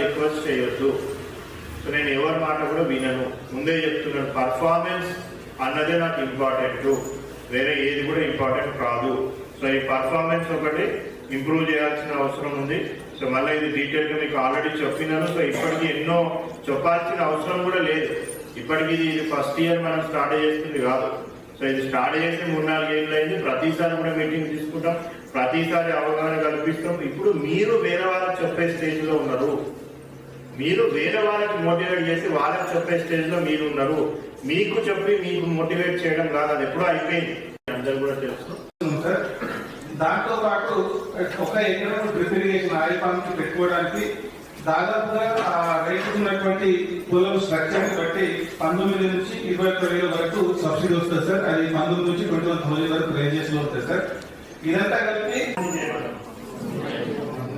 Request చేయొద్దు. So నేను ఎవరి మాట కూడా వినను. ముందే చెప్తున్నాను పర్ఫార్మెన్స్ అన్నదే నాకు ఇంపార్టెంట్ వేరే ఏది కూడా ఇంపార్టెంట్ కాదు. సో ఈ పర్ఫార్మెన్స్ ఒకటి ఇంప్రూవ్ చేయాల్సిన అవసరం ఉంది. సో మళ్ళీ ఇది డీటెయిల్గా మీకు ఆల్రెడీ చెప్పినాను. సో ఇప్పటికి ఎన్నో చెప్పాల్సిన అవసరం కూడా లేదు. ఇప్పటికి ఇది ఫస్ట్ ఇయర్ మనం స్టార్ట్ చేస్తుంది కాదు. సో ఇది స్టార్ట్ చేసి మూడు నాలుగు ఏళ్ళు అయింది. ప్రతిసారి కూడా మీటింగ్ తీసుకుంటాం. ప్రతిసారి అవగాహన కల్పిస్తాం. ఇప్పుడు మీరు వేరే వాళ్ళకి చెప్పే స్టేజ్లో ఉన్నారు. మీరు వేరే వాళ్ళకి మోటివేట్ చేసి వాళ్ళకి చెప్పే స్టేజ్లో మీరు ఉన్నారు. మీకు చెప్పి మీకు మోటివేట్ చేయడం కాదు అది ఎప్పుడో అయిపోయింది. అందరు కూడా తెలుసు. సార్ దాంతో పాటు ఒక ఎకరం డ్రిప్ ఇరిగేషన్ ఆయిల్ పంప్ పెట్టుకోవడానికి దాదాపుగా ఆ రైతు ఉన్నటువంటి పొలం స్ట్రక్చర్ బట్టి పంతొమ్మిది నుంచి ఇరవై ఒక్క వేల వరకు సబ్సిడీ వస్తుంది సార్. అది పంతొమ్మిది నుంచి ట్వంటీ వన్ థౌసండ్ వరకు రేంజెస్లో వస్తుంది సార్. ఇదంతా కలిపి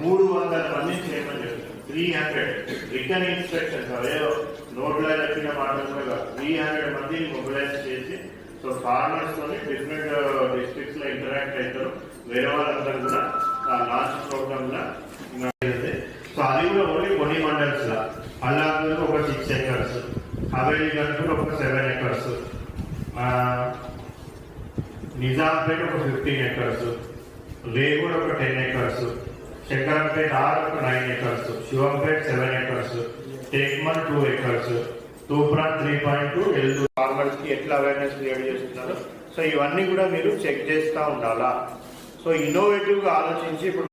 మూడు వందల మంది చేయమని త్రీ హండ్రెడ్ రిటర్న్ ఇన్స్ట్రక్షన్స్ అదేదో నోట్లో చెప్పిన మాటలు త్రీ హండ్రెడ్ మంది మొబిలైజ్ చేసి సో ఫార్మర్స్ తోని డిఫరెంట్ డిస్ట్రిక్ట్స్ uh, లో ఇంటరాక్ట్ అవుతారు. వేరే వాళ్ళందరూ కూడా ఆ లాంచ్ ప్రోగ్రామ్ లా సో అది కూడా ఓన్లీ కొన్ని మండల్స్ లా. అల్లాపూర్ ఒక సిక్స్ ఎకర్స్ హవేలీ గన్పూర్ ఒక సెవెన్ ఎకర్స్ నిజాంపేట ఒక ఫిఫ్టీన్ ఎకర్స్ రేగూడ ఒక టెన్ ఎకర్స్ శంకరంపేట ఆర్ ఒక nine acres Shivampet seven acres టేక్మన్ two acres Toopran three point two ఎల్దు ఫార్మర్స్కి ఎట్లా అవేర్నెస్ క్రియేట్ చేస్తున్నారు. సో ఇవన్నీ కూడా మీరు చెక్ చేస్తూ ఉండాలా? సో ఇన్నోవేటివ్గా ఆలోచించి ఇప్పుడు